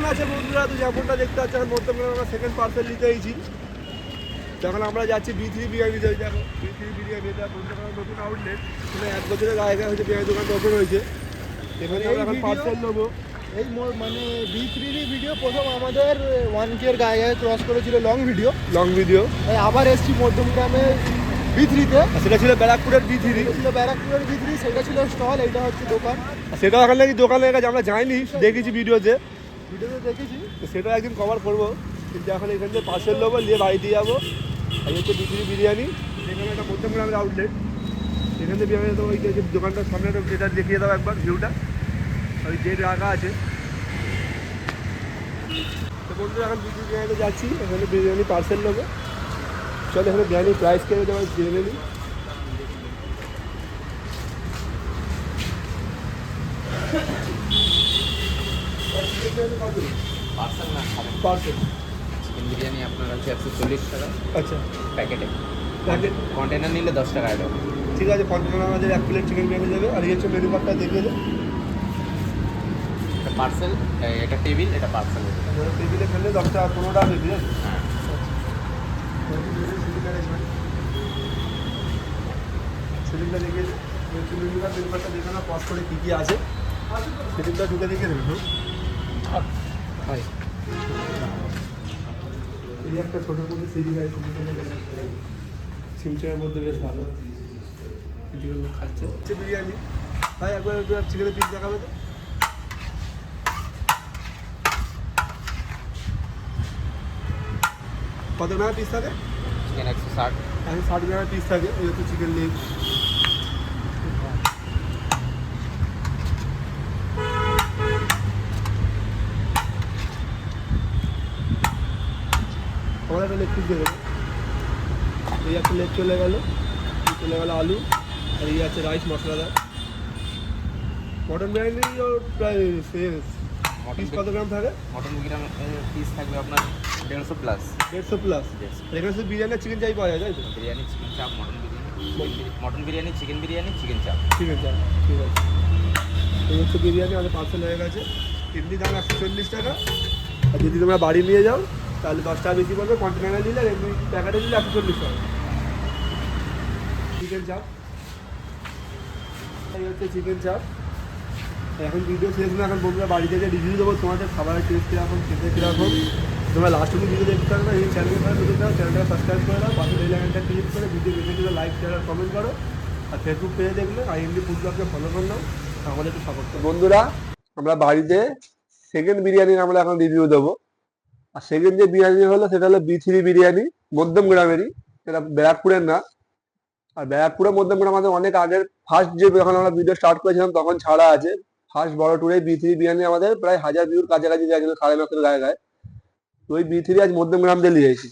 দোকান আছে বন্ধুরা তো যেমনটা দেখতে পাচ্ছি এখন মধ্যমগ্রামে আমরা সেকেন্ড পার্সেল নিতে এসেছি। তখন আমরা যাচ্ছি বি থ্রি বিরিয়ানিতে দেখো বি থ্রি বিরিয়ানি এটা মধ্যমগ্রাম নতুন আউটলেট মানে এক বছরের আগে হচ্ছে বিরিয়ানি দোকানটা ওপেন হয়েছে। এখানে আমরা এখন পার্সেল নেব। এই মানে বি থ্রিরই ভিডিও প্রথম আমাদের ওয়ান কে এর গায়ে গায়ে ক্রস করেছিল লং ভিডিও লং ভিডিও আবার এসছি মধ্যমগ্রামে বি থ্রিতে সেটা ছিল ব্যারাকপুরের বি থ্রি ছিল ব্যারাকপুরের বি থ্রি সেটা ছিল স্টল এইটা হচ্ছে দোকান। সেটা এখন নাকি দোকানের কাছে আমরা যাইনি দেখেছি ভিডিওতে ভিডিওতে দেখেছি, তো সেটা একদিন কভার করব। কিন্তু এখন এখান থেকে পার্সেল নেব নিয়ে বাড়িতে যাব। এই হচ্ছে বিক্রি বিরিয়ানি। এখানে একটা মধ্যমগ্রামের আউটলেট এখান থেকে বিরিয়ানি তো ওই যে যে দোকানটার সামনে একটা এটা দেখিয়ে দাও একবার ভিউটা ওই ডেট রাখা আছে। তো বন্ধুরা, এখন বিক্রি বিরিয়ানিতে যাচ্ছি। এখানে বিরিয়ানি পার্সেল নেব চলো এখানে বিরিয়ানি প্রাইস কেটে দেওয়া জেনে নিই। পার্সেল না খাবেন পার্সেল। চিকেন বিরিয়ানি আপনার হচ্ছে একশো চল্লিশ টাকা। আচ্ছা। প্যাকেটে। প্যাকেট। কন্টেনার নিলে দশ টাকা হবে। ঠিক আছে কন্টেনার আমাদের এক প্লেট চিকেন বিরিয়ানি দেবে আর এই হচ্ছে মেনু কার্ডটা দেখিয়ে দেবে। এটা পার্সেল এটা টেবিল এটা পার্সেল টেবিলে ফেললে দশ টাকা পনেরো টাকা দেবে হ্যাঁ। সেদিনটা দেখে মেনু কার্ড মেনু কার্ডটা দেখে না পজ করে কী কী আছে? সেদিনটা ঢুকে দেখে দেবে। হ্যাঁ এই একটা ছোটোর মধ্যে সিঁড়ি গাড়ি সিমচারের মধ্যে বেশ ভালো। খাচ্ছে। বিরিয়ানি। ভাই একবার চিকেনের পিস দেখাবে তো? কত টাকা পিস থাকে? চিকেন একশো ষাট। এখন ষাট গ্রামের পিস থাকে হচ্ছে চিকেন লেগ এই লেগ চলে গেল চলে গেল আলু আর এই আছে রাইস মশলাদার মটন বিরিয়ানিও প্রায় শেষ। পিস কত গ্রাম থাকে? মটন বিরিয়ানি পিস থাকবে আপনার দেড়শো প্লাস দেড়শো প্লাস আর এখানে শুধু বিরিয়ানি চিকেন চাই পাওয়া যায় তাই তো? Biryani chicken chaap mutton biryani mutton biryani chicken biryani chicken chaap ঠিক আছে ঠিক আছে। এই হচ্ছে বিরিয়ানি আমাদের পার্সেল হয়ে গেছে। এমনি দাম একশো চল্লিশ টাকা। আর যদি তোমরা বাড়ি নিয়ে যাও তাহলে দশ টাকা বেশি পড়বে কন্টেনারে নিলে এমনি প্যাকেটে নিলে একশো চল্লিশ টাকা। চিকেন চাপ। এই হচ্ছে চিকেন চাপ। এখন ভিডিও শেষ না, এখন বন্ধুরা বাড়ি থেকে রিভিউ দেবো তোমাদের খাবারের টেস্ট কীরকম, খেতে কীরকম। তোমরা লাস্ট অব্দি ভিডিও দেখতে পারবে এই চ্যানেলে নতুন দাও চ্যানেলটা সাবস্ক্রাইব করে দাও, পাশে এই লাইনটা ক্লিক করে ভিডিও দেখে দিলে লাইক শেয়ার আর কমেন্ট করো। আর ফেসবুক পেজে দেখলে আই আইএমডি ফুড ব্লগকে ফলো করে নাও আমাদের একটু সাপোর্ট বন্ধুরা, আমরা বাড়িতে সেকেন্ড বিরিয়ানির আমরা এখন রিভিউ দেবো। আর সেকেন্ড যে বিরিয়ানি হলো, সেটা হলো বি থ্রি বিরিয়ানি, মধ্যম গ্রামেরই। সেটা ব্যারাকপুরের না। আর ব্যারাকপুরের মধ্যম গ্রাম আমাদের অনেক আগের ফার্স্ট যে যখন আমরা ভিডিও স্টার্ট করেছিলাম, তখন ছাড়া আছে। ফার্স্ট বড় ট্যুরে বি থ্রি বিরিয়ানি আমাদের প্রায় হাজার ভিউর কাছাকাছি গেছিল সাড়ে নশোর গায়ে গায়ে তো ওই বি থ্রি আজ মধ্যম গ্রাম দিয়ে নিয়েছি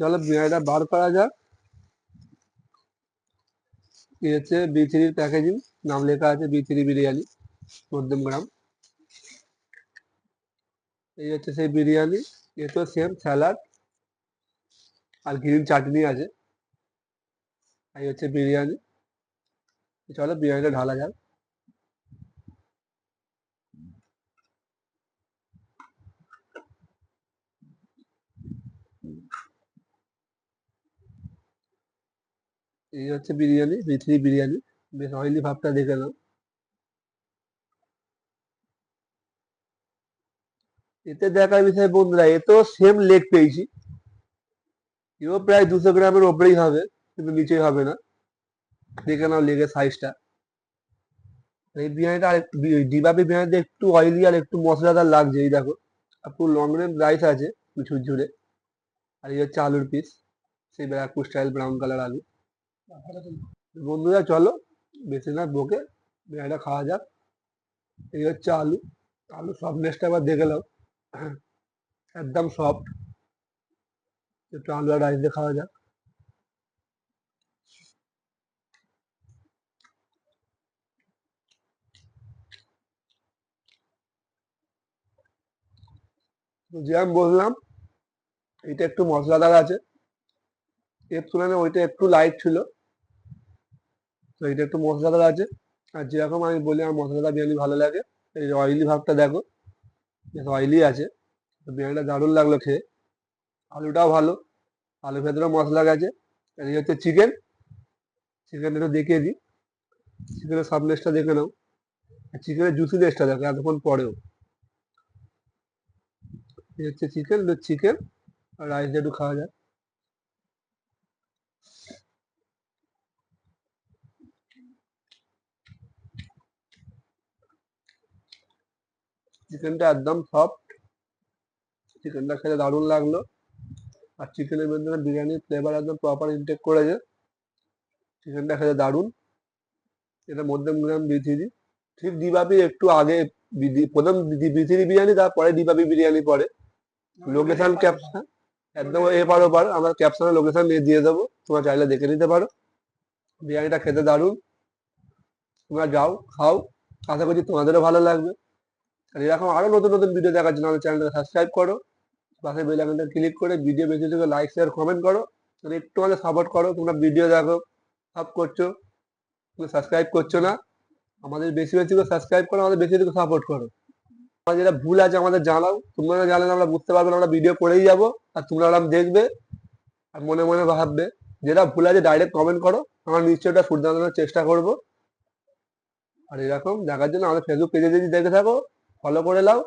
চলো বিরিয়ানিটা বার করা যাক। এই হচ্ছে বি থ্রির প্যাকেজিং নাম লেখা আছে বি থ্রি বিরিয়ানি, মধ্যম গ্রাম। এই হচ্ছে সেই বিরিয়ানি, এ তো সেম স্যালাড আর গ্রিন চাটনি আছে। এই হচ্ছে বিরিয়ানি। চলো বিরিয়ানিটা ঢালা যাক। এই হচ্ছে বিরিয়ানি বি বিরিয়ানি। বেশ অয়েলি ভাবটা দেখে নাও। এতে দেখার বিষয় বন্ধুরা, এ তো সেম লেগ পেয়েছি। এও প্রায় দুশো গ্রামের ওপরেই হবে, কিন্তু নিচেই হবে না। দেখে নাও লেগের সাইজটা এই বিরিয়ানিটা আর একটু ডিবাবি বিরিয়ানিতে একটু অয়েলি আর একটু মশলাদার লাগছে, এই দেখো। আর পুরো লং রেঞ্জ রাইস আছে কিছু জুড়ে আর এই হচ্ছে আলুর পিস সেই ব্যারাকপুর স্টাইল ব্রাউন কালার আলু। বন্ধুরা, চলো বেশি না বকে, বিরিয়ানিটা খাওয়া যাক। এই হচ্ছে আলু। আলু সফটনেসটা আবার দেখে নাও। একদম সফট একটু আলু আর রাইস দিয়ে খাওয়া যাক। যে আমি বললাম এটা একটু মশলাদার আছে। এর তুলনায় ওইটা একটু লাইট ছিল। তো এটা একটু মশলাদার আছে। আর যেরকম আমি বলি, আমার মশলাদার বিরিয়ানি ভালো লাগে। এই অয়েলি ভাবটা দেখো। বেশ অয়েলি আছে। বিরিয়ানিটা দারুণ লাগল খেয়ে। আলুটাও ভালো। আলু ভেতরে মশলা গেছে। এই হচ্ছে চিকেন চিকেনটা দেখিয়ে দিই। চিকেনের সাবলেসটা দেখে নাও। চিকেনের জুসি লেসটা দেখো, এতক্ষণ পরেও। এই হচ্ছে চিকেন চিকেন আর রাইসটা একটু খাওয়া যায়। চিকেনটা একদম সফট চিকেনটা খেতে দারুণ লাগল। আর চিকেনের মধ্যে বিরিয়ানির ফ্লেভার একদম প্রপার ইনটেক করেছে। চিকেনটা খেতে দারুণ। এটা মধ্যম গ্রাম বিথিরি। ঠিক দিবাবি একটু আগে প্রথম বিথিরি বিরিয়ানি, তারপরে দিবাবি বিরিয়ানি পরে। লোকেশন ক্যাপশন একদম এপার ওপার, আমরা ক্যাপশনে লোকেশন দিয়ে দেবো। তোমরা চাইলে দেখে নিতে পারো। বিরিয়ানিটা খেতে দারুণ। তোমরা যাও, খাও। আশা করছি তোমাদেরও ভালো লাগবে। আর এরকম আরও নতুন নতুন ভিডিও দেখার জন্য আমাদের চ্যানেলটা সাবস্ক্রাইব করো। পাশে বেল আইকনটা ক্লিক করে ভিডিও বেশি থেকে লাইক শেয়ার কমেন্ট করো। একটু আমাদের সাপোর্ট করো, তোমরা ভিডিও দেখো সব করছ। তুমি সাবস্ক্রাইব করছ না, আমাদের বেশি বেশি করে সাবস্ক্রাইব করো, আমাদের বেশি বেশি সাপোর্ট করো। আমার যেটা ভুল আছে আমাদের জানাও, তোমরা জানলে আমরা বুঝতে পারব আমরা ভিডিও করেই যাব, আর তোমরা ওরকম দেখবে, আর মনে মনে ভাববে। যেটা ভুল আছে ডাইরেক্ট কমেন্ট করো, আমরা নিশ্চয়ই ওটা শুধরানোর চেষ্টা করব। আর এরকম দেখার জন্য আমাদের ফেসবুক পেজে যদি দেখে থাকো ফলো করে নাও